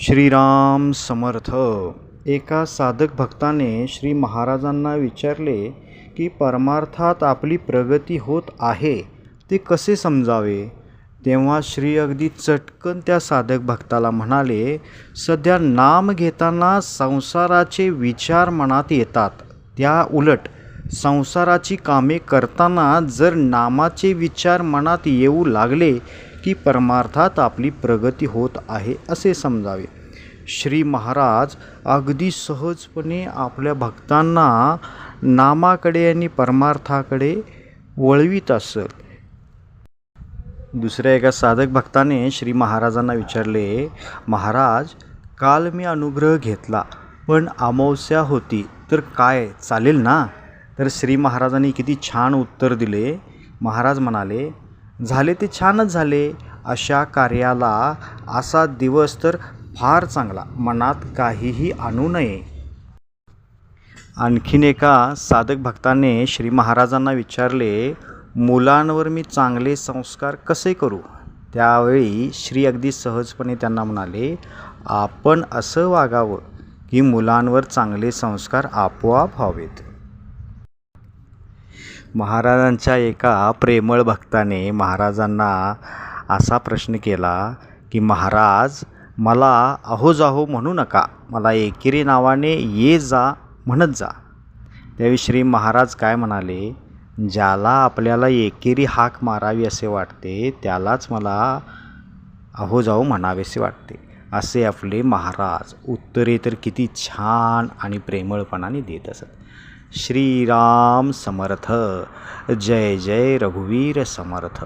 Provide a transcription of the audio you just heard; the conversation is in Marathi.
श्रीराम समर्थ. एका साधक भक्ताने श्री महाराजांना विचारले की परमार्थात आपली प्रगती होत आहे ते कसे समजावे? तेव्हा श्री अगदी चटकन त्या साधक भक्ताला म्हणाले सध्या नाम घेताना संसाराचे विचार मनात येतात. त्या उलट संसाराची कामे करताना जर नामाचे विचार मनात येऊ लागले की परमार्थात आपली प्रगती होत आहे असे समजावे. श्री महाराज अगदी सहजपणे आपल्या भक्तांना नामाकडे आणि परमार्थाकडे वळवीत असत. दुसऱ्या एका साधक भक्ताने श्री महाराजांना विचारले महाराज काल मी अनुग्रह घेतला पण अमावस्या होती तर काय चालेल ना? तर श्री महाराजांनी किती छान उत्तर दिले. महाराज म्हणाले झाले ते छानच झाले अशा कार्याला असा दिवस तर फार चांगला. मनात काहीही आणू नये. आणखीन एका साधक भक्ताने श्री महाराजांना विचारले मुलांवर मी चांगले संस्कार कसे करू? त्यावेळी श्री अगदी सहजपणे त्यांना म्हणाले आपण असं वागावं की मुलांवर चांगले संस्कार आपोआप व्हावेत. महाराजांच्या एका प्रेमळ भक्ताने महाराजांना असा प्रश्न केला की महाराज मला अहो जाहो म्हणू नका. मला एकेरी नावाने ये जा म्हणत जा. त्यावेळी श्री महाराज काय म्हणाले ज्याला आपल्याला एकेरी हाक मारावी असे वाटते त्यालाच मला अहो जाऊ म्हणावेसे वाटते. असे आपले महाराज उत्तरे तर किती छान आणि प्रेमळपणाने देत असत. श्रीराम समर्थ जय जय रघुवीर समर्थ।